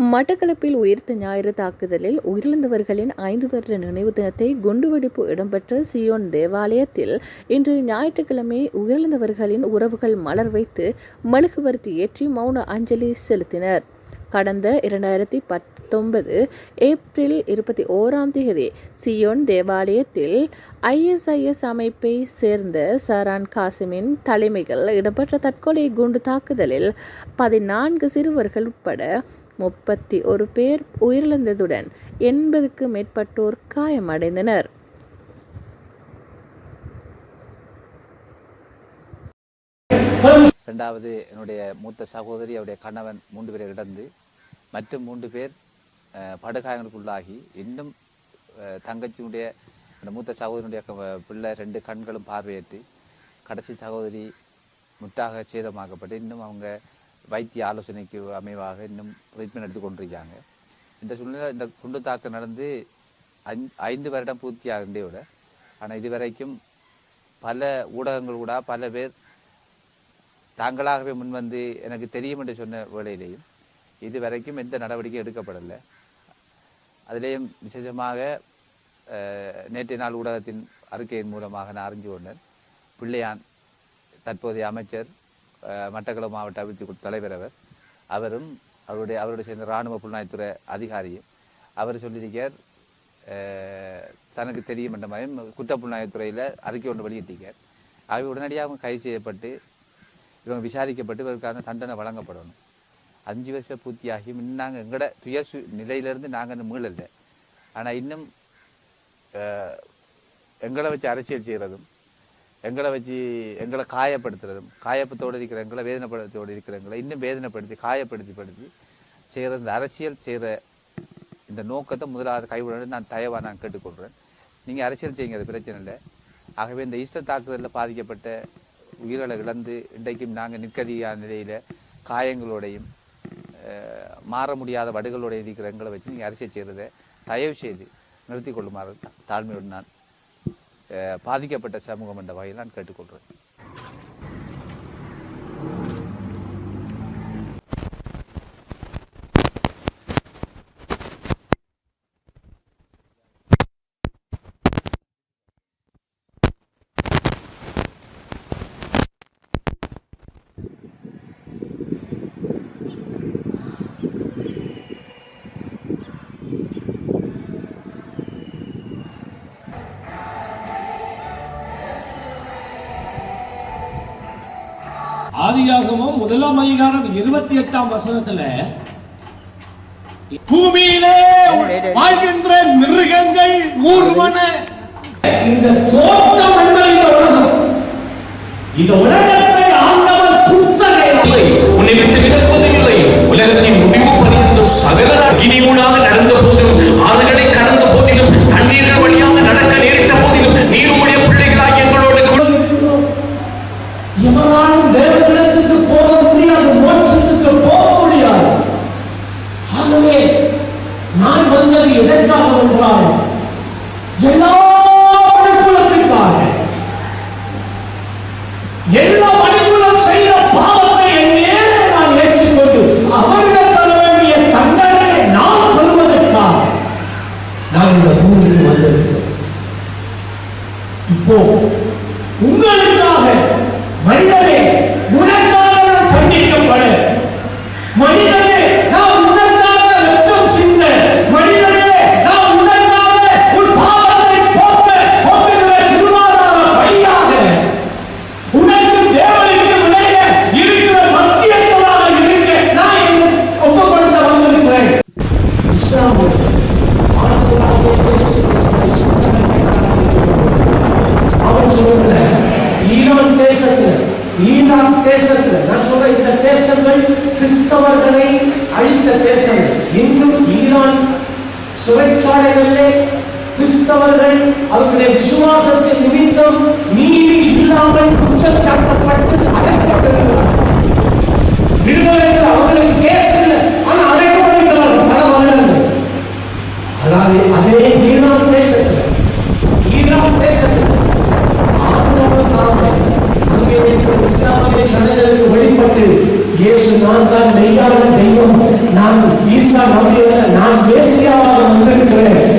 மட்டக்களப்பில் உயிர்த்த ஞாயிறு தாக்குதலில் உயிரிழந்தவர்களின் ஐந்து வருட நினைவு தினத்தை குண்டுவெடிப்பு இடம்பெற்ற சியோன் தேவாலயத்தில் இன்று ஞாயிற்றுக்கிழமை உயிரிழந்தவர்களின் உறவுகள் மலர் வைத்து மெழுகுவர்த்தி ஏற்றி மௌன அஞ்சலி செலுத்தினர். கடந்த இரண்டாயிரத்தி பத்தொன்பது ஏப்ரல் இருபத்தி ஓராம் தேதி சியோன் தேவாலயத்தில் ஐஎஸ்ஐஎஸ் அமைப்பை சேர்ந்த சரான் காசிமின் தலைமைகள் இடம்பெற்ற தற்கொலை குண்டு தாக்குதலில் பதினான்கு சிறுவர்கள் உட்பட முப்பத்தி ஒரு பேர் உயிரிழந்ததுடன் எண்பதுக்கு மேற்பட்டோர் காயமடைந்தனர். ரெண்டாவது என்னுடைய மூத்த சகோதரி அவருடைய கணவன் மூன்று பேரை இழந்து மற்றும் மூன்று பேர் அஹ், படுகாயங்களுக்குள்ளாகி இன்னும் அஹ், தங்கச்சியுடைய அந்த மூத்த சகோதரனுடைய பிள்ளை ரெண்டு கண்களும் பார்வையிட்டு கடைசி சகோதரி முட்டாக சேதமாக்கப்பட்டு இன்னும் அவங்க வைத்திய ஆலோசனைக்கு அமைவாக இன்னும் ட்ரீட்மெண்ட் எடுத்து கொண்டிருக்காங்க. இந்த சூழ்நிலை இந்த குண்டு தாக்கம் நடந்து ஐந்- ஐந்து வருடம் பூர்த்தியாகின்றே விட ஆனால் இதுவரைக்கும் பல ஊடகங்கள் கூட பல பேர் தாங்களாகவே முன்வந்து எனக்கு தெரியும் என்று சொன்ன வேளையிலேயும் இதுவரைக்கும் எந்த நடவடிக்கையும் எடுக்கப்படலை. அதிலேயும் விசேஷமாக நேற்றைய நாள் ஊடகத்தின் அறிக்கையின் மூலமாக நான் அறிஞ்சு கொண்டேன். பிள்ளையான் தற்போதைய அமைச்சர் மட்டக்களப்பு மாவட்ட அபிவிருத்தி குழு தலைவர் அவர். அவரும் அவருடைய அவருடைய சேர்ந்த இராணுவ புலனாய்த்துறை அதிகாரியும். அவர் சொல்லியிருக்கார் தனக்கு தெரியும் என்ற மாதிரி குற்ற புலனாய்வுத்துறையில் அறிக்கை ஒன்று வெளியிட்டிருக்கார். அவை உடனடியாக அவங்க கைது செய்யப்பட்டு இவங்க விசாரிக்கப்பட்டு இவருக்கான தண்டனை வழங்கப்படணும். அஞ்சு வருஷம் பூர்த்தியாகி இன்னும் நாங்கள் எங்களோட துயர் சு நிலையிலேருந்து நாங்கள் இன்னும் மீளலை. ஆனால் இன்னும் எங்களை வச்சு அரசியல் செய்கிறதும் எங்களை வச்சு எங்களை காயப்படுத்துறதும் காயப்பத்தோடு இருக்கிற எங்களை வேதனைப்படுத்தோடு இருக்கிறவங்கள இன்னும் வேதனைப்படுத்தி காயப்படுத்தி படுத்தி செய்கிற இந்த அரசியல் செய்கிற இந்த நோக்கத்தை முதலாவது கைவிட நான் தயவாக நான் கேட்டுக்கொள்கிறேன் நீங்கள் அரசியல் செய்யுங்க அது பிரச்சனை இல்லை. ஆகவே இந்த ஈஸ்டர் தாக்குதலில் பாதிக்கப்பட்ட உயிர்களை இழந்து இன்றைக்கும் நாங்கள் நிற்கதியான நிலையில் காயங்களோடையும் மாற முடியாத வடுகளோடையும் இருக்கிற எங்களை வச்சு நீங்கள் அரசியல் செய்கிறத தயவு செய்து நிறுத்தி கொள்ளுமாறு தாழ்மையுடன் நான் பாதிக்கப்பட்ட சமூகம் என்ற வகையில் நான் கேட்டுக்கொள்கிறேன். ஆதியாகமும் முதலாம் அதிகாரம் இருபத்தி எட்டாம் வசனத்துல பூமியிலே வாழ்கின்ற மிருகங்கள் ஊர்வன. இந்த தோட்டம் என்பது இந்த உலகம். இந்த உலகம் ஏழு தேசத்துல ஈரான் தேசத்துல நான் சொல்ற இந்த தேசங்கள் கிறிஸ்தவர்களை அழித்த தேசங்கள். இன்றும் ஈரான் சிறைச்சாலைகளிலே கிறிஸ்தவர்கள் அவர்களுடைய விசுவாசத்தின் நிமித்தம் நீதி இல்லாமல் குற்றம் சாட்டப்பட்டு அகற்றப்படுகிறார் விடுதலைகள் அவர்களுக்கு வழிபட்டு சபைகளுக்கு நான் தான் மெய்யான தெய்வம். நான் ஈசா நம்பியவன். நான் மேசியாவாக வந்திருக்கிறேன்.